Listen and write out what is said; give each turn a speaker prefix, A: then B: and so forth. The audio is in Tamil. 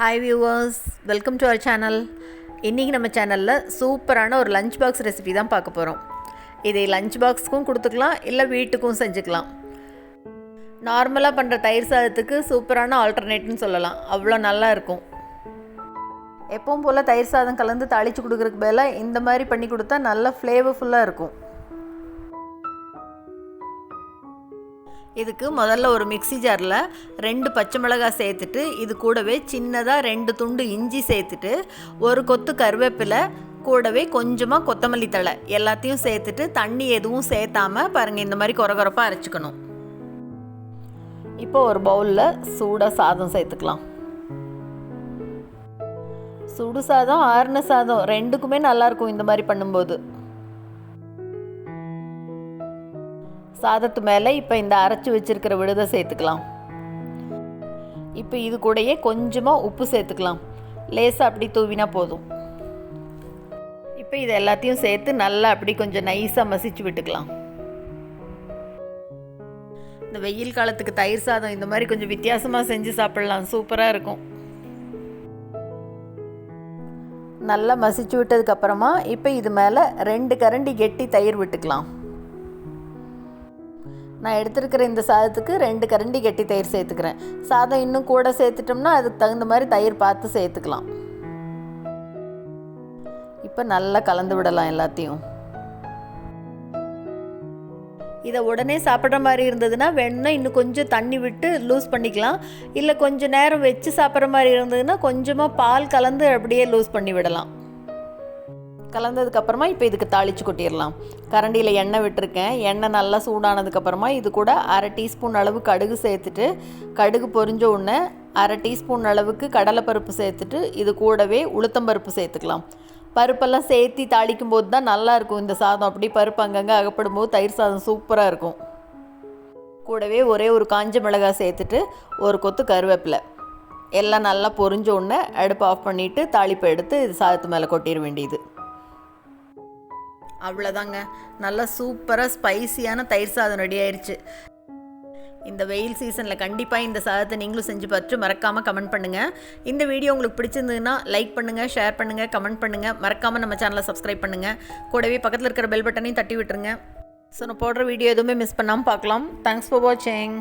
A: Hi viewers welcome to our channel இன்றைக்கி நம்ம சேனலில் சூப்பரான ஒரு லஞ்ச் பாக்ஸ் ரெசிபி தான் பார்க்க போகிறோம் இதை லஞ்ச் பாக்ஸ்க்கும் கொடுத்துக்கலாம் இல்லை வீட்டுக்கும் செஞ்சுக்கலாம். நார்மலாக பண்ணுற தயிர் சாதத்துக்கு சூப்பரான ஆல்டர்னேட்னு சொல்லலாம். அவ்வளோ நல்லா இருக்கும். எப்பவும் போல் தயிர் சாதம் கலந்து தாளித்து கொடுக்குறதுக்கு பதிலாக இந்த மாதிரி பண்ணி கொடுத்தா நல்லா ஃப்ளேவர்ஃபுல்லாக இருக்கும். இதுக்கு முதல்ல ஒரு மிக்ஸி ஜாரில் ரெண்டு பச்சை மிளகாய் சேர்த்துட்டு இது கூடவே சின்னதாக ரெண்டு துண்டு இஞ்சி சேர்த்துட்டு ஒரு கொத்து கருவேப்பிலை கூடவே கொஞ்சமாக கொத்தமல்லி தழை எல்லாத்தையும் சேர்த்துட்டு தண்ணி எதுவும் சேர்த்தாம பாருங்கள் இந்த மாதிரி கொர கொரப்பாக அரைச்சிக்கணும். இப்போ ஒரு பவுலில் சூடாக சாதம் சேர்த்துக்கலாம். சுடு சாதம் ஆறுன சாதம் ரெண்டுக்குமே நல்லாயிருக்கும் இந்த மாதிரி பண்ணும்போது. சாதத்து மேலே இப்போ இந்த அரைச்சி வச்சிருக்கிற விழுதை சேர்த்துக்கலாம். இப்போ இது கூடயே கொஞ்சமாக உப்பு சேர்த்துக்கலாம். லேசாக அப்படி தூவினா போதும். இப்போ இது எல்லாத்தையும் சேர்த்து நல்லா அப்படி கொஞ்சம் நைஸாக மசிச்சு விட்டுக்கலாம். இந்த வெயில் காலத்துக்கு தயிர் சாதம் இந்த மாதிரி கொஞ்சம் வித்தியாசமாக செஞ்சு சாப்பிடலாம். சூப்பராக இருக்கும். நல்லா மசிச்சு விட்டதுக்கப்புறமா இப்போ இது மேலே ரெண்டு கரண்டி கெட்டி தயிர் விட்டுக்கலாம். நான் எடுத்துருக்கிற இந்த சாதத்துக்கு ரெண்டு கரண்டி கட்டி தயிர் சேர்த்துக்கிறேன். சாதம் இன்னும் கூட சேர்த்துட்டோம்னா அதுக்கு தகுந்த மாதிரி தயிர் பார்த்து சேர்த்துக்கலாம். இப்போ நல்லா கலந்து விடலாம் எல்லாத்தையும். இதை உடனே சாப்பிட்ற மாதிரி இருந்ததுன்னா வேணும்னா இன்னும் கொஞ்சம் தண்ணி விட்டு லூஸ் பண்ணிக்கலாம். இல்லை கொஞ்சம் நேரம் வச்சு சாப்பிட்ற மாதிரி இருந்ததுன்னா கொஞ்சமாக பால் கலந்து அப்படியே லூஸ் பண்ணி விடலாம். கலந்ததுக்கப்புறமா இப்போ இதுக்கு தாளித்து கொட்டிடலாம். கரண்டியில் எண்ணெய் விட்டுருக்கேன். எண்ணெய் நல்லா சூடானதுக்கப்புறமா இது கூட அரை டீஸ்பூன் அளவு கடுகு சேர்த்துட்டு கடுகு பொரிஞ்ச உடனே அரை டீஸ்பூன் அளவுக்கு கடலைப்பருப்பு சேர்த்துட்டு இது கூடவே உளுத்தம்பருப்பு சேர்த்துக்கலாம். பருப்பெல்லாம் சேர்த்தி தாளிக்கும் போது தான் நல்லாயிருக்கும் இந்த சாதம். அப்படி பருப்பு அங்கங்கே அகப்படும் போது தயிர் சாதம் சூப்பராக இருக்கும். கூடவே ஒரே ஒரு காஞ்ச மிளகாய் சேர்த்துட்டு ஒரு கொத்து கருவேப்பிலை. எல்லாம் நல்லா பொரிஞ்ச உடனே அடுப்பு ஆஃப் பண்ணிவிட்டு தாளிப்பை எடுத்து இது சாதத்து மேலே கொட்டிட வேண்டியது. அவ்வளோதாங்க நல்லா சூப்பராக ஸ்பைசியான தயிர் சாதம் ரெடி ஆயிடுச்சு இந்த வெயில் சீசனில் கண்டிப்பாக இந்த சாதத்தை நீங்களும் செஞ்சு பார்த்துட்டு மறக்காமல் கமெண்ட் பண்ணுங்கள் இந்த வீடியோ உங்களுக்கு பிடிச்சிருந்ததுன்னா லைக் பண்ணுங்கள் ஷேர் பண்ணுங்கள் கமெண்ட் பண்ணுங்கள் மறக்காமல் நம்ம சேனலை சப்ஸ்கிரைப் பண்ணுங்கள் கூடவே பக்கத்தில் இருக்கிற பெல் பட்டனையும் தட்டி விட்டுருங்க. ஸோ நான் போடுற வீடியோ எதுவுமே மிஸ் பண்ணாமல் பார்க்கலாம். தேங்க்ஸ் ஃபார் வாட்சிங்